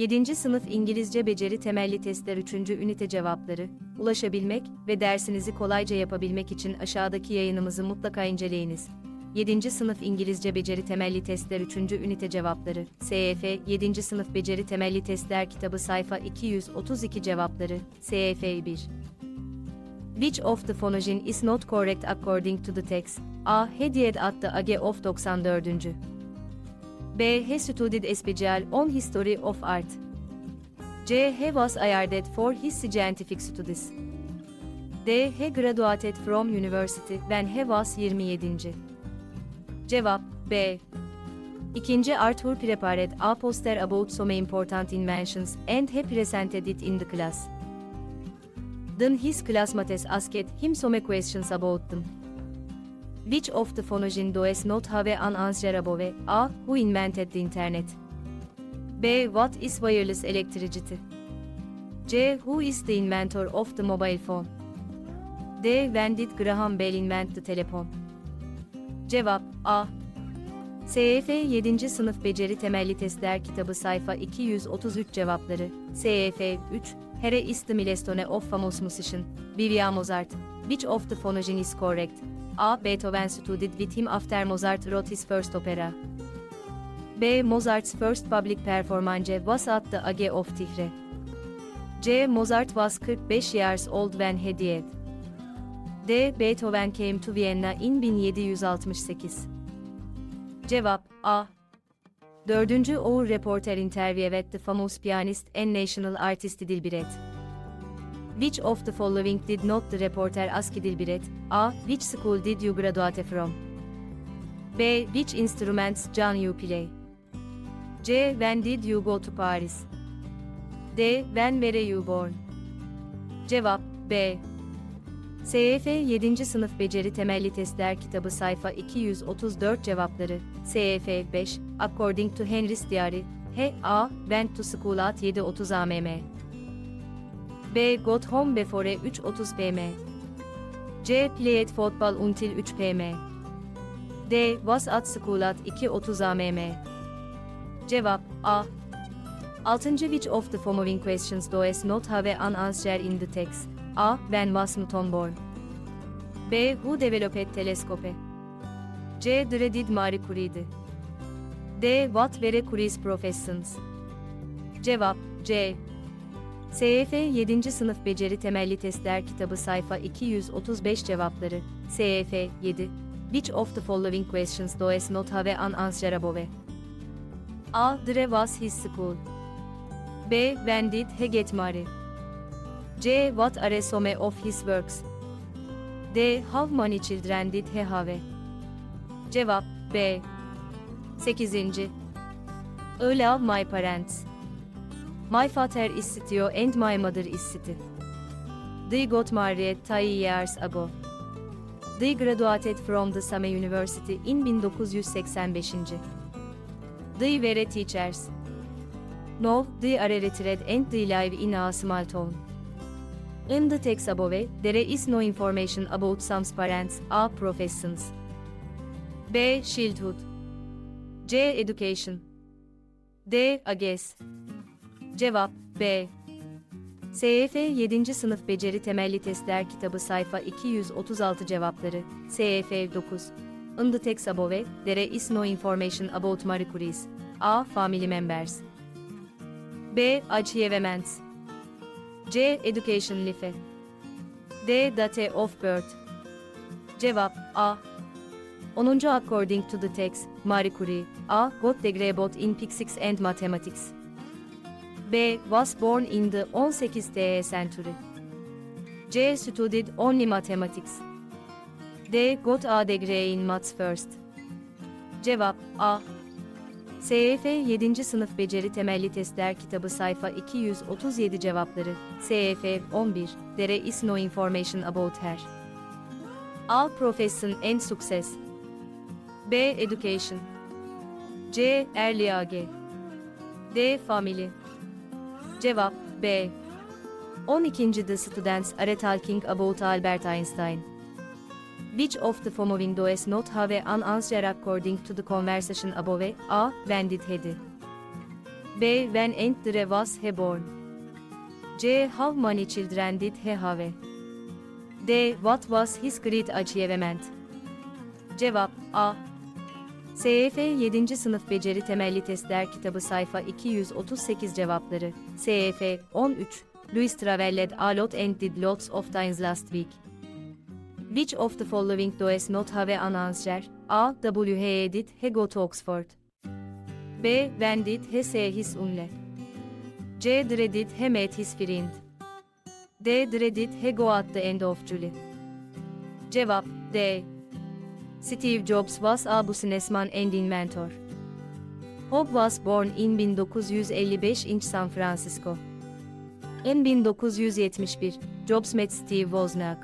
7. Sınıf İngilizce Beceri Temelli Testler 3. Ünite Cevapları, ulaşabilmek ve dersinizi kolayca yapabilmek için aşağıdaki yayınımızı mutlaka inceleyiniz. 7. Sınıf İngilizce Beceri Temelli Testler 3. Ünite Cevapları, SEF 7. Sınıf Beceri Temelli Testler Kitabı Sayfa 232 Cevapları, SEF 1 Which of the phonogen is not correct according to the text? A. Hediyet attı Age of 94. B. He studied special on history of art. C. He was hired for his scientific studies. D. He graduated from university when he was 27. Cevap B. İkinci Arthur prepared a poster about some important inventions and he presented it in the class. Then his classmates asked him some questions about them. Which of the phonogen does not have an answer above? A. Who invented the internet? B. What is wireless electricity? C. Who is the inventor of the mobile phone? D. When did Graham Bell invent the telephone? Cevap A. SEF 7. Sınıf Beceri Temelli Testler Kitabı Sayfa 233 Cevapları SEF 3 Here is the milestone of famous musician Vivian Mozart Which of the phonogen is correct? A. Beethoven studied with him after Mozart wrote his first opera. B. Mozart's first public performance was at the Age of Tihre. C. Mozart was 45 years old when he died. D. Beethoven came to Vienna in 1768. Cevap A. Dördüncü Our Reporter interviewed the famous pianist and national artist Dilbret. Which of the following did not the reporter ask Dilbret? A. Which school did you graduate from? B. Which instruments can you play? C. When did you go to Paris? D. When were you born? Cevap B. SEF 7. Sınıf Beceri Temelli Testler Kitabı Sayfa 234 Cevapları SEF 5 According to Henry's Diary H. A. Went to school at 7.30 am. B. Got home before 3.30 pm. C. Played football until 3 pm. D. Was at school at 2.30 am. Cevap A. 6. Which of the following questions does not have an answer in the text? A. When was Newton born? B. Who developed telescope? C. Dreaded Marie Curie'di. D. What were Curie's professions? Cevap C. SEF 7. Sınıf Beceri Temelli Testler Kitabı Sayfa 235 Cevapları SEF 7 Which of the following questions does not have an answer above? A. Dre was his school. B. When did he get married? C. What are some of his works? D. How many children did he have? Cevap B. 8. I love my parents. My father is Sitio and my mother is Siti. They got married 3 years ago. They graduated from the Same University in 1985. They were teachers. Now they are retired and they live in a small town. In the text above, there is no information about Sam's parents or professions. B. Childhood C. Education D. A guess Cevap B. SEF 7. Sınıf Beceri Temelli Testler Kitabı Sayfa 236 Cevapları SEF 9 In the text above, there is no information about Marie Curie's A. Family members B. Achievements C. Education Life D. Date of birth Cevap A. 10. According to the text, Marie Curie, A. Got degree both in physics and mathematics. B. Was born in the 18th century. C. Studied only mathematics. D. Got a degree in maths first. Cevap A. SEF 7. Sınıf Beceri Temelli Testler Kitabı Sayfa 237 Cevapları SEF 11 There is no information about her. A. Profession and Success B. Education C. Early AG D. Family Cevap B. 12. The students are talking about Albert Einstein. Which of the following does not have an answer according to the conversation above? A. When did he? B. When Andre was he born? C. How many children did he have? D. What was his great achievement? Cevap A. SEF 7. Sınıf Beceri Temelli Testler Kitabı sayfa 238 cevapları. SEF 13. Louis traveled a lot and did lots of times last week. Which of the following does not have an answer? A. W. He did he go to Oxford? B. When did he say his unle? C. Dreaded he met his friend? D. Dreaded he go at the end of July? Cevap D. Steve Jobs was a businessman and inventor. Hobb was born in 1955 in San Francisco. In 1971, Jobs met Steve Wozniak.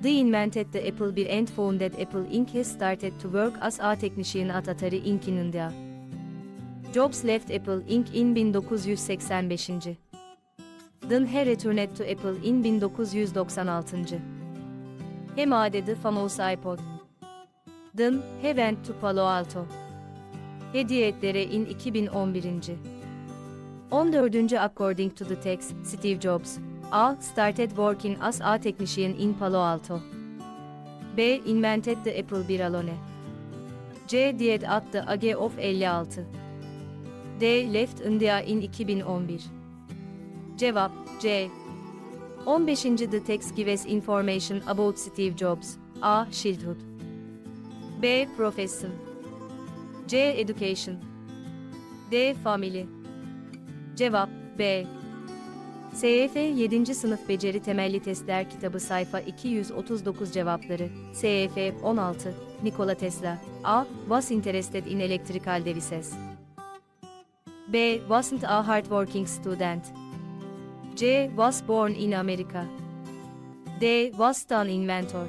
They invented the Apple I and founded Apple Inc. He started to work as a technician at Atari Inc. in India. Jobs left Apple Inc. in 1985. Then he returned to Apple in 1996. He made the famous iPod. Then he went to Palo Alto. Hediyetlere in 2011. 14. According to the text, Steve Jobs A. Started working as a technician in Palo Alto. B. Invented the Apple I alone. C. Died at the age of 56. D. Left India in 2011. Cevap C. 15. The text gives information about Steve Jobs. A. Childhood. B. Profession. C. Education. D. Family. Cevap B. SYF 7. Sınıf Beceri Temelli Testler Kitabı sayfa 239 cevapları. SYF 16. Nikola Tesla. A. Was interested in electrical devices. B. Wasn't a hardworking student. C. Was born in America. D. Was an inventor.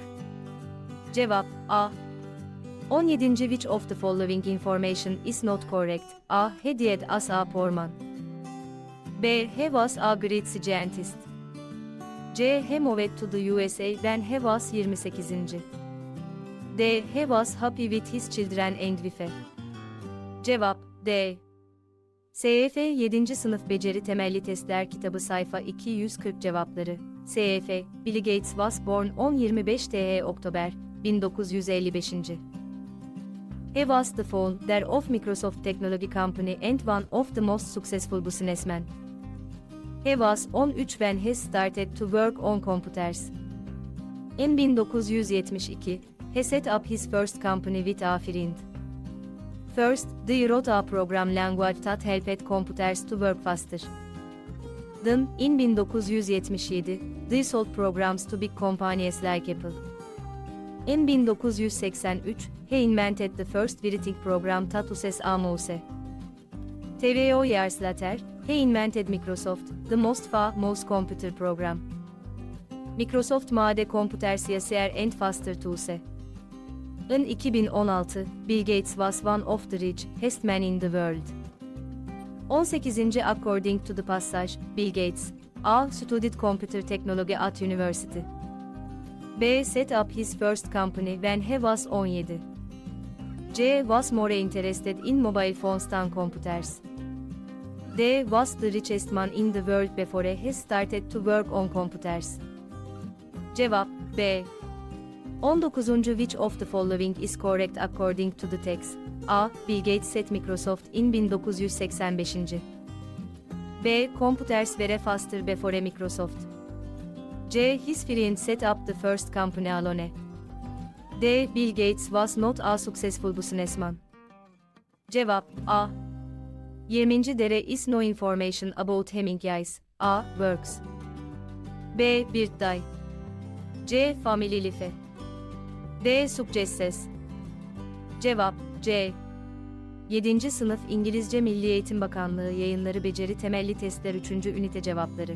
Cevap A. 17. Which of the following information is not correct? A. He died as a poor man. B. He was a great scientist. C. He moved to the USA when he was 28. D. He was happy with his children and wife. Cevap D. SYF 7. Sınıf Beceri Temelli Testler Kitabı sayfa 240 cevapları. SYF, Bill Gates was born on 25 TH Oktober 1955. He was the founder of Microsoft Technology Company and one of the most successful businessmen. He was on 3 when he started to work on computers. In 1972, he set up his first company with a friend. First, they wrote a program language that helped computers to work faster. Then, in 1977, they sold programs to big companies like Apple. In 1983, he invented the first writing program that uses a mouse. TVO years later, he invented Microsoft, the most famous computer program. Microsoft made computers easier and faster to use. In 2016, Bill Gates was one of the richest men in the world. 18. According to the passage, Bill Gates, A. Studied computer technology at university. B. Set up his first company when he was 17. C. Was more interested in mobile phones than computers. D. Was the richest man in the world before he started to work on computers. Cevap B. 19. Which of the following is correct according to the text? A. Bill Gates set Microsoft in 1985. B. Computers were faster before Microsoft. C. His friend set up the first company alone. D. Bill Gates was not a successful businessman. Cevap A. 20. There is no information about Hemingway's A. Works. B. Birthday. C. Family life. D. Suggestes. Cevap C. 7. Sınıf İngilizce Milli Eğitim Bakanlığı Yayınları Beceri Temelli Testler 3. Ünite Cevapları